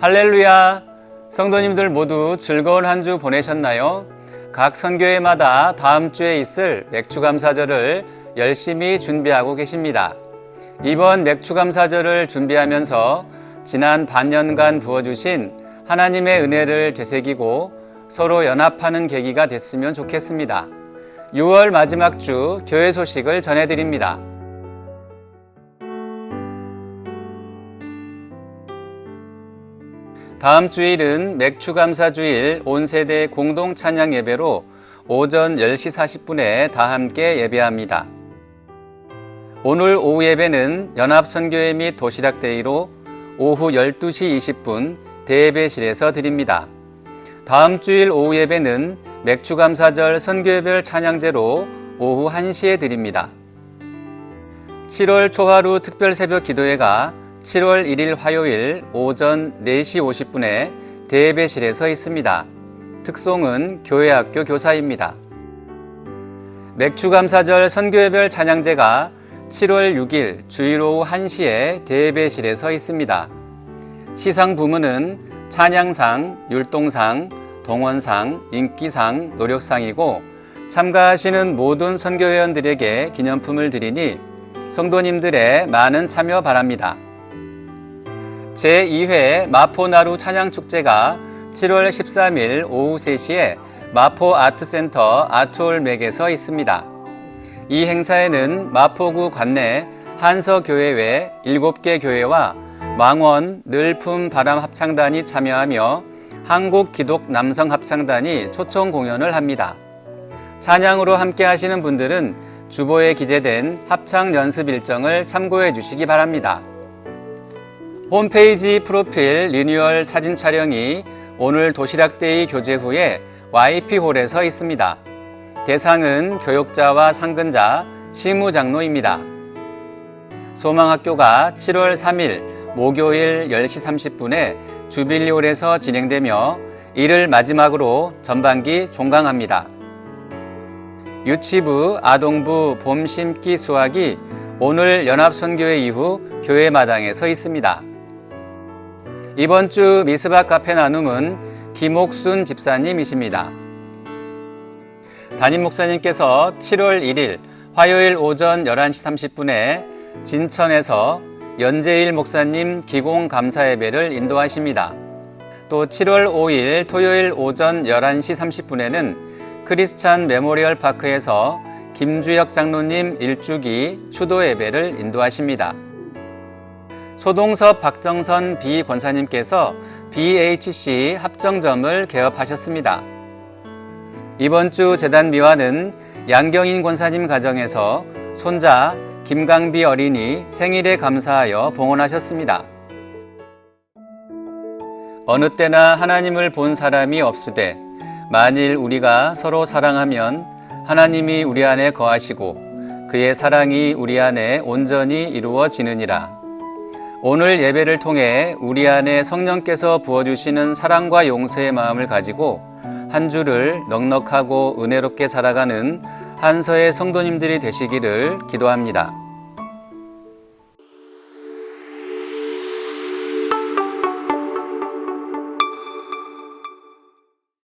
할렐루야! 성도님들 모두 즐거운 한 주 보내셨나요? 각 선교회마다 다음 주에 있을 맥주감사절을 열심히 준비하고 계십니다. 이번 맥주감사절을 준비하면서 지난 반년간 부어주신 하나님의 은혜를 되새기고 서로 연합하는 계기가 됐으면 좋겠습니다. 6월 마지막 주 교회 소식을 전해드립니다. 다음 주일은 맥주감사주일 온 세대 공동 찬양 예배로 오전 10시 40분에 다 함께 예배합니다. 오늘 오후 예배는 연합선교회 및 도시락데이로 오후 12시 20분 대예배실에서 드립니다. 다음 주일 오후 예배는 맥주감사절 선교별 찬양제로 오후 1시에 드립니다. 7월 초하루 특별 새벽 기도회가 7월 1일 화요일 오전 4시 50분에 대예배실에서 있습니다. 특송은 교회학교 교사입니다. 맥주감사절 선교회별 찬양제가 7월 6일 주일 오후 1시에 대예배실에서 있습니다. 시상 부문은 찬양상, 율동상, 동원상, 인기상, 노력상이고 참가하시는 모든 선교회원들에게 기념품을 드리니 성도님들의 많은 참여 바랍니다. 제2회 마포나루 찬양축제가 7월 13일 오후 3시에 마포 아트센터 아트홀맥에서 있습니다. 이 행사에는 마포구 관내 한서교회 외 7개 교회와 망원 늘품 바람 합창단이 참여하며 한국 기독 남성 합창단이 초청 공연을 합니다. 찬양으로 함께 하시는 분들은 주보에 기재된 합창 연습 일정을 참고해 주시기 바랍니다. 홈페이지 프로필 리뉴얼 사진 촬영이 오늘 도시락데이 교제 후에 YP홀에서 있습니다. 대상은 교육자와 상근자, 시무장로입니다. 소망학교가 7월 3일 목요일 10시 30분에 주빌리홀에서 진행되며 이를 마지막으로 전반기 종강합니다. 유치부, 아동부 봄 심기 수학이 오늘 연합선교회 이후 교회 마당에 서 있습니다. 이번 주 미스바 카페 나눔은 김옥순 집사님이십니다. 담임 목사님께서 7월 1일 화요일 오전 11시 30분에 진천에서 연재일 목사님 기공 감사 예배를 인도하십니다. 또 7월 5일 토요일 오전 11시 30분에는 크리스찬 메모리얼 파크에서 김주혁 장로님 일주기 추도 예배를 인도하십니다. 소동섭 박정선 비 권사님께서 BHC 합정점을 개업하셨습니다. 이번 주 재단 미화는 양경인 권사님 가정에서 손자 김강비 어린이 생일에 감사하여 봉헌하셨습니다. 어느 때나 하나님을 본 사람이 없으되 만일 우리가 서로 사랑하면 하나님이 우리 안에 거하시고 그의 사랑이 우리 안에 온전히 이루어지느니라. 오늘 예배를 통해 우리 안에 성령께서 부어주시는 사랑과 용서의 마음을 가지고 한 주를 넉넉하고 은혜롭게 살아가는 한서의 성도님들이 되시기를 기도합니다.